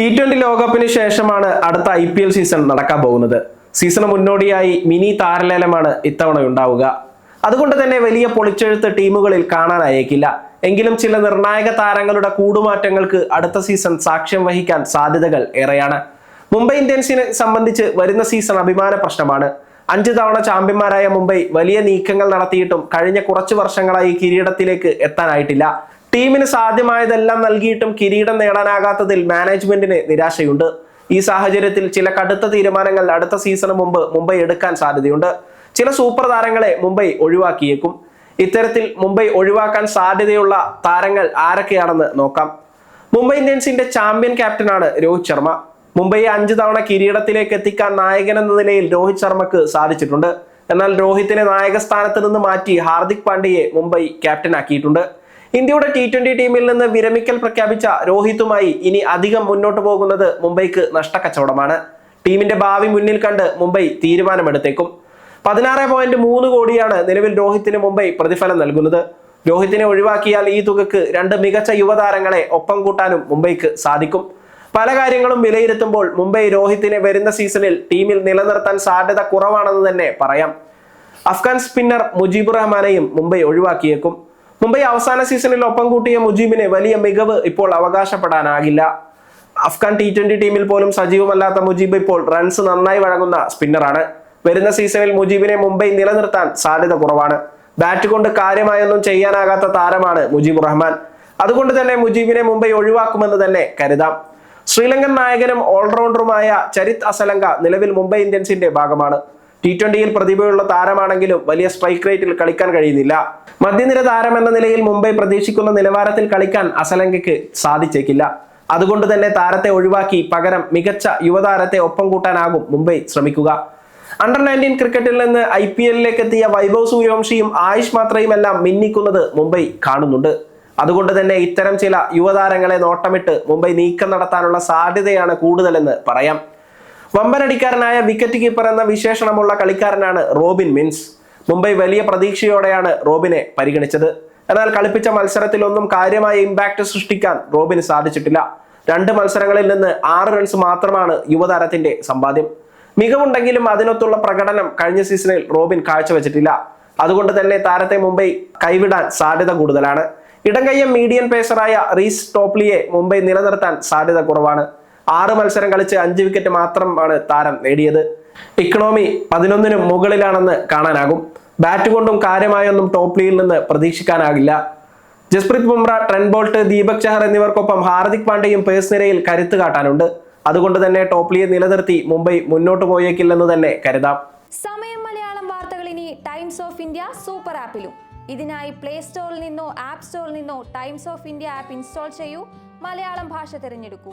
T twenty ലോകകപ്പിന് ശേഷമാണ് അടുത്ത ഐ പി എൽ സീസൺ നടക്കാൻ പോകുന്നത്. സീസണ് മുന്നോടിയായി മിനി താരലേലമാണ് ഇത്തവണ ഉണ്ടാവുക അതുകൊണ്ട് തന്നെ വലിയ പൊളിച്ചെഴുത്ത് ടീമുകളിൽ കാണാനായേക്കില്ല. എങ്കിലും ചില നിർണായക താരങ്ങളുടെ കൂടുമാറ്റങ്ങൾക്ക് അടുത്ത സീസൺ സാക്ഷ്യം വഹിക്കാൻ സാധ്യതകൾ ഏറെയാണ്. മുംബൈ ഇന്ത്യൻസിനെ സംബന്ധിച്ച് വരുന്ന സീസൺ അഭിമാന പ്രശ്നമാണ്. അഞ്ച് തവണ ചാമ്പ്യന്മാരായ മുംബൈ വലിയ നീക്കങ്ങൾ നടത്തിയിട്ടും കഴിഞ്ഞ കുറച്ചു വർഷങ്ങളായി കിരീടത്തിലേക്ക് എത്താനായിട്ടില്ല. ടീമിന് സാധ്യമായതെല്ലാം നൽകിയിട്ടും കിരീടം നേടാനാകാത്തതിൽ മാനേജ്മെന്റിന് നിരാശയുണ്ട്. ഈ സാഹചര്യത്തിൽ ചില കടുത്ത തീരുമാനങ്ങൾ അടുത്ത സീസണ് മുമ്പ് മുംബൈ എടുക്കാൻ സാധ്യതയുണ്ട്. ചില സൂപ്പർ താരങ്ങളെ മുംബൈ ഒഴിവാക്കിയേക്കും. ഇത്തരത്തിൽ മുംബൈ ഒഴിവാക്കാൻ സാധ്യതയുള്ള താരങ്ങൾ ആരൊക്കെയാണെന്ന് നോക്കാം. മുംബൈ ഇന്ത്യൻസിന്റെ ചാമ്പ്യൻ ക്യാപ്റ്റനാണ് രോഹിത് ശർമ്മ. മുംബൈയെ അഞ്ച് തവണ കിരീടത്തിലേക്ക് എത്തിക്കാൻ നായകൻ എന്ന നിലയിൽ രോഹിത് ശർമ്മക്ക് സാധിച്ചിട്ടുണ്ട്. എന്നാൽ രോഹിത്തിനെ നായക സ്ഥാനത്ത് നിന്ന് മാറ്റി ഹാർദിക് പാണ്ഡ്യയെ മുംബൈ ക്യാപ്റ്റനാക്കിയിട്ടുണ്ട്. ഇന്ത്യയുടെ ടി ട്വന്റി ടീമിൽ നിന്ന് വിരമിക്കൽ പ്രഖ്യാപിച്ച രോഹിത്തുമായി ഇനി അധികം മുന്നോട്ട് പോകുന്നത് മുംബൈക്ക് നഷ്ടക്കച്ചവടമാണ്. ടീമിന്റെ ഭാവി മുന്നിൽ കണ്ട് മുംബൈ തീരുമാനമെടുത്തേക്കും. പതിനാറ് പോയിന്റ് മൂന്ന് കോടിയാണ് നിലവിൽ രോഹിത്തിന് മുംബൈ പ്രതിഫലം നൽകുന്നത്. രോഹിത്തിനെ ഒഴിവാക്കിയാൽ ഈ തുകക്ക് രണ്ട് മികച്ച യുവതാരങ്ങളെ ഒപ്പം കൂട്ടാനും മുംബൈക്ക് സാധിക്കും. പല കാര്യങ്ങളും വിലയിരുത്തുമ്പോൾ മുംബൈ രോഹിത്തിനെ വരുന്ന സീസണിൽ ടീമിൽ നിലനിർത്താൻ സാധ്യത കുറവാണെന്ന് തന്നെ പറയാം. അഫ്ഗാൻ സ്പിന്നർ മുജീബുർ റഹ്മാനെയും മുംബൈ ഒഴിവാക്കിയേക്കും. മുംബൈ അവസാന സീസണിൽ ഒപ്പം കൂട്ടിയ മുജീബിനെ വലിയ മികവ് ഇപ്പോൾ അവകാശപ്പെടാനാകില്ല. അഫ്ഗാൻ ടി ട്വന്റി ടീമിൽ പോലും സജീവമല്ലാത്ത മുജീബ് ഇപ്പോൾ റൺസ് നന്നായി വഴങ്ങുന്ന സ്പിന്നറാണ് വരുന്ന സീസണിൽ മുജീബിനെ മുംബൈ നിലനിർത്താൻ സാധ്യത കുറവാണ്. ബാറ്റ് കൊണ്ട് കാര്യമായൊന്നും ചെയ്യാനാകാത്ത താരമാണ് മുജീബ് റഹ്മാൻ. അതുകൊണ്ട് തന്നെ മുജീബിനെ മുംബൈ ഒഴിവാക്കുമെന്ന് തന്നെ കരുതാം. ശ്രീലങ്കൻ നായകനും ഓൾറൗണ്ടറുമായ ചരിത് അസലങ്ക നിലവിൽ മുംബൈ ഇന്ത്യൻസിന്റെ ഭാഗമാണ്. ടി ട്വന്റിയിൽ പ്രതിഭയുള്ള താരമാണെങ്കിലും വലിയ സ്ട്രൈക്ക് റേറ്റിൽ കളിക്കാൻ കഴിയുന്നില്ല. മധ്യനിര താരം എന്ന നിലയിൽ മുംബൈ പ്രതീക്ഷിക്കുന്ന നിലവാരത്തിൽ കളിക്കാൻ അസലങ്കയ്ക്ക് സാധിച്ചേക്കില്ല. അതുകൊണ്ട് തന്നെ താരത്തെ ഒഴിവാക്കി പകരം മികച്ച യുവതാരത്തെ ഒപ്പം കൂട്ടാനാകും മുംബൈ ശ്രമിക്കുക. അണ്ടർ നയന്റീൻ ക്രിക്കറ്റിൽ നിന്ന് ഐ പി എല്ലിലേക്ക് എത്തിയ വൈഭവ് സൂര്യവംശിയും ആയുഷ് മാത്രയും എല്ലാം മിന്നിക്കുന്നത് മുംബൈ കാണുന്നുണ്ട്. അതുകൊണ്ട് തന്നെ ഇത്തരം ചില യുവതാരങ്ങളെ നോട്ടമിട്ട് മുംബൈ നീക്കം നടത്താനുള്ള സാധ്യതയാണ് കൂടുതലെന്ന് പറയാം. വമ്പനടിക്കാരനായ വിക്കറ്റ് കീപ്പർ എന്ന വിശേഷണമുള്ള കളിക്കാരനാണ് റോബിൻ മിൻസ്. മുംബൈ വലിയ പ്രതീക്ഷയോടെയാണ് റോബിനെ പരിഗണിച്ചത്. എന്നാൽ കളിപ്പിച്ച മത്സരത്തിലൊന്നും കാര്യമായ ഇമ്പാക്ട് സൃഷ്ടിക്കാൻ റോബിന് സാധിച്ചിട്ടില്ല. രണ്ട് മത്സരങ്ങളിൽ നിന്ന് ആറ് റൺസ് മാത്രമാണ് യുവതാരത്തിന്റെ സമ്പാദ്യം. മികവുണ്ടെങ്കിലും അതിനൊത്തുള്ള പ്രകടനം കഴിഞ്ഞ സീസണിൽ റോബിൻ കാഴ്ചവെച്ചിട്ടില്ല. അതുകൊണ്ട് തന്നെ താരത്തെ മുംബൈ കൈവിടാൻ സാധ്യത കൂടുതലാണ്. ഇടങ്കയ്യം മീഡിയൻ പേസറായ റീസ് ടോപ്ലിയെ മുംബൈ നിലനിർത്താൻ സാധ്യത കുറവാണ്. ആറ് മത്സരം കളിച്ച് അഞ്ച് വിക്കറ്റ് മാത്രമാണ് താരം നേടിയത്. ഇക്കണോമി പതിനൊന്നിനും മുകളിലാണെന്ന് കാണാനാകും. ബാറ്റ് കൊണ്ടും കാര്യമായൊന്നും ടോപ്പ് ലീഗിൽ നിന്ന് പ്രതീക്ഷിക്കാനാകില്ല. ജസ്പ്രീത് ബുംറ ട്രെൻ ബോൾട്ട് ദീപക് ചഹർ എന്നിവർക്കൊപ്പം ഹാർദിക് പാണ്ഡ്യയും പേസ് നിരയിൽ കരുത്ത് കാട്ടാനുണ്ട്. അതുകൊണ്ട് തന്നെ ടോപ്പ് ലീഗ് നിലനിർത്തി മുംബൈ മുന്നോട്ട് പോയേക്കില്ലെന്ന് തന്നെ കരുതാം. സമയം മലയാളം വാർത്തകൾ ഇനി ടൈംസ് ഓഫ് ഇന്ത്യ സൂപ്പർ ആപ്പിലും ഇതിനായി പ്ലേ സ്റ്റോറിൽ നിന്നോ ആപ്പ് സ്റ്റോറിൽ നിന്നോ Times of India app install ചെയ്യൂ. മലയാളം ഭാഷ തിരഞ്ഞെടുക്കൂ.